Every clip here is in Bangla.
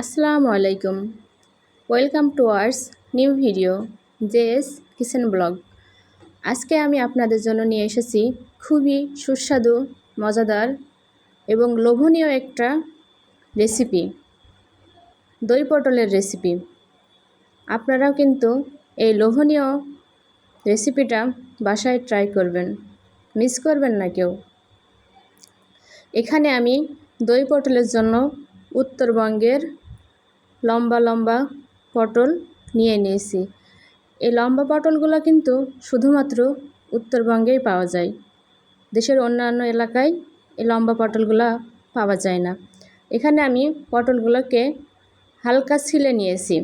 আসসালামু আলাইকুম। Welcome to ours new video, JS kitchen blog. আজকে আমি আপনাদের জন্য নিয়ে এসেছি খুবই সুস্বাদু, মজাদার এবং লোভনীয় একটা রেসিপি, দই পটলের রেসিপি। আপনারাও কিন্তু এই লোভনীয় রেসিপিটা বাসায় ট্রাই করবেন, মিস করবেন না কেউ। এখানে আমি দই পটলের জন্য উত্তরবঙ্গের লম্বা লম্বা পটল নিয়ে নিয়েছি। এই লম্বা পটলগুলো কিন্তু শুধুমাত্র উত্তরবঙ্গেই পাওয়া যায়। দেশের অন্যান্য এলাকায় এই লম্বা পটলগুলো পাওয়া যায় না। এখানে আমি পটলগুলোকে হালকা ছিলে নিয়েছি।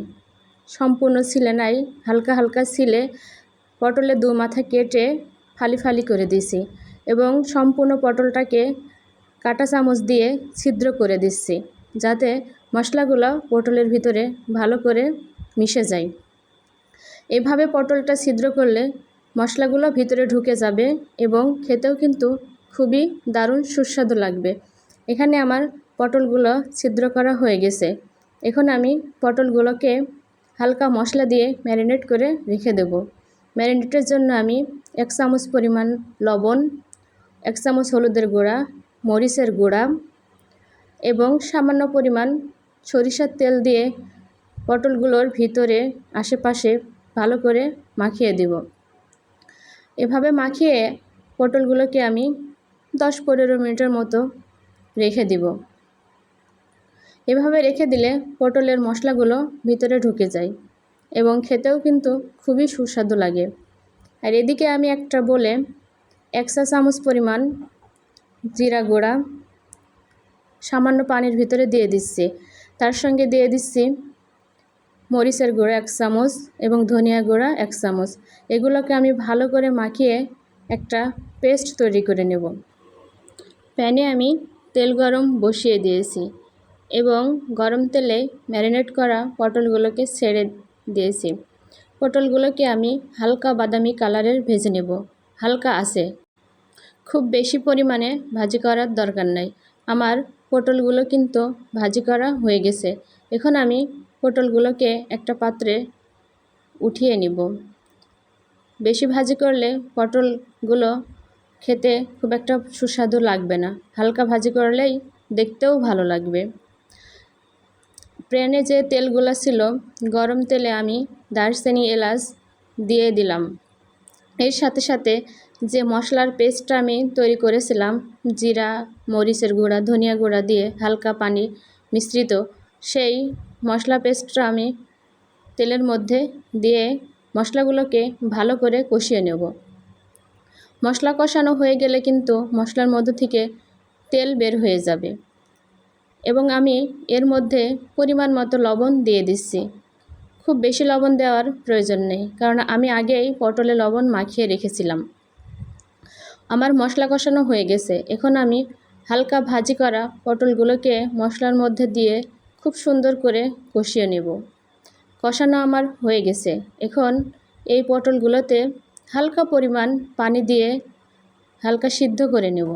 সম্পূর্ণ ছিলে নাই, হালকা হালকা ছিলে পটলের দু মাথা কেটে ফালি ফালি করে দিয়েছি এবং সম্পূর্ণ পটলটাকে কাটা চামচ দিয়ে ছিদ্র করে দিচ্ছি যাতে মশলাগুলো পটলের ভিতরে ভালো করে মিশে যায়। এভাবে পটলটা ছিদ্র করলে মশলাগুলো ভিতরে ঢুকে যাবে এবং খেতেও কিন্তু খুবই দারুণ সুস্বাদু লাগবে। এখানে আমার পটলগুলো ছিদ্র করা হয়ে গেছে। এখন আমি পটলগুলোকে হালকা মশলা দিয়ে ম্যারিনেট করে রেখে দেব। ম্যারিনেটের জন্য আমি এক চামচ পরিমাণ লবণ, এক চামচ হলুদের গুঁড়া, মরিচের গুঁড়া এবং সামান্য পরিমাণ সরিষার তেল দিয়ে পটলগুলোর ভিতরে আশেপাশে ভালো করে মাখিয়ে দেব। এভাবে মাখিয়ে পটলগুলোকে আমি দশ পনেরো মিনিটের মতো রেখে দিব। এভাবে রেখে দিলে পটলের মশলাগুলো ভিতরে ঢুকে যায় এবং খেতেও কিন্তু খুবই সুস্বাদু লাগে। আর এদিকে আমি একটা বলে এক চা চামচ পরিমাণ জিরা গুঁড়া সামান্য পানির ভিতরে দিয়ে দিচ্ছি। তার সঙ্গে দিয়ে দিচ্ছি মরিচের গুঁড়া এক চামচ এবং ধনিয়া গুঁড়া এক চামচ। এগুলোকে আমি ভালো করে মাখিয়ে একটা পেস্ট তৈরি করে নেব। প্যানে আমি তেল গরম বসিয়ে দিয়েছি এবং গরম তেলে ম্যারিনেট করা পটলগুলোকে ছেড়ে দিয়েছি। পটলগুলোকে আমি হালকা বাদামি কালারের ভেজে নেব। হালকা আছে। খুব বেশি পরিমাণে ভাজি করার দরকার নাই। আমার পটলগুলো কিন্তু ভাজি করা হয়ে গেছে। এখন আমি পটলগুলোকে একটা পাত্রে উঠিয়ে নিব। বেশি ভাজি করলে পটলগুলো খেতে খুব একটা সুস্বাদু লাগবে না। হালকা ভাজি করলেই দেখতেও ভালো লাগবে। প্যানে যে তেলগুলো ছিল, গরম তেলে আমি দারচিনি এলাচ দিয়ে দিলাম। এর সাথে সাথে যে মশলার পেস্টটা আমি তৈরি করেছিলাম, জিরা, মরিচের গুঁড়া, ধনিয়া গুঁড়া দিয়ে হালকা পানি মিশ্রিত, সেই মশলা পেস্টটা আমি তেলের মধ্যে দিয়ে মশলাগুলোকে ভালো করে কষিয়ে নেব। মশলা কষানো হয়ে গেলে কিন্তু মশলার মধ্যে থেকে তেল বের হয়ে যাবে এবং আমি এর মধ্যে পরিমাণ মতো লবণ দিয়ে দিচ্ছি। খুব বেশি লবণ দেওয়ার প্রয়োজন নেই, কারণ আমি আগেই পটলে লবণ মাখিয়ে রেখেছিলাম। আমার মশলা কষানো হয়ে গেছে। এখন আমি হালকা ভাজি করা পটলগুলোকে মশলার মধ্যে দিয়ে খুব সুন্দর করে কষিয়ে নেব। কষানো আমার হয়ে গেছে। এখন এই পটলগুলোতে হালকা পরিমাণ পানি দিয়ে হালকা সিদ্ধ করে নেব।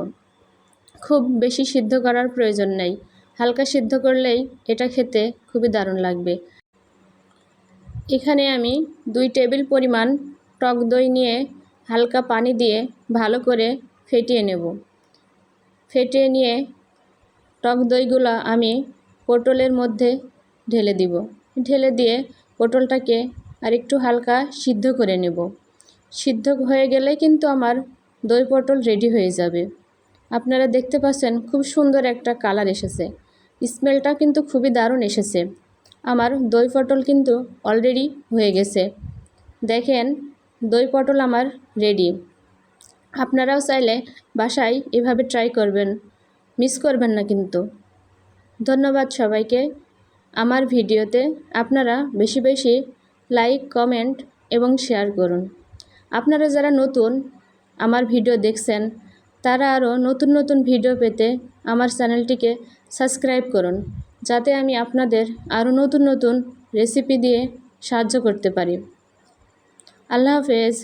খুব বেশি সিদ্ধ করার প্রয়োজন নেই। হালকা সিদ্ধ করলেই এটা খেতে খুবই দারুণ লাগবে। এখানে আমি দুই টেবিল পরিমাণ টক দই নিয়ে হালকা পানি দিয়ে ভালো করে ফেটিয়ে নেব। ফেটিয়ে নিয়ে টক দইগুলো আমি পটলের মধ্যে ঢেলে দিব। ঢেলে দিয়ে পটলটাকে আরেকটু হালকা সিদ্ধ করে নেব। সিদ্ধ হয়ে গেলে কিন্তু আমার দই পটল রেডি হয়ে যাবে। আপনারা দেখতে পাচ্ছেন খুব সুন্দর একটা কালার এসেছে। স্মেলটা কিন্তু খুবই দারুণ এসেছে। আমার দই পটল কিন্তু অলরেডি হয়ে গেছে। দেখেন দই পটল আমার রেডি আপনারাও চাইলে বাসায় এভাবে ট্রাই করবেন। মিস করবেন না কিন্তু। ধন্যবাদ সবাইকে। আমার ভিডিওতে আপনারা বেশি বেশি লাইক কমেন্ট এবং শেয়ার করুন। আপনারা যারা নতুন আমার ভিডিও দেখছেন, তারা আরও নতুন নতুন ভিডিও পেতে আমার চ্যানেলটিকে সাবস্ক্রাইব করুন। যাতে আমি আপনাদের আরও নতুন নতুন রেসিপি দিয়ে সাহায্য করতে পারি। আল্লাহ হাফেজ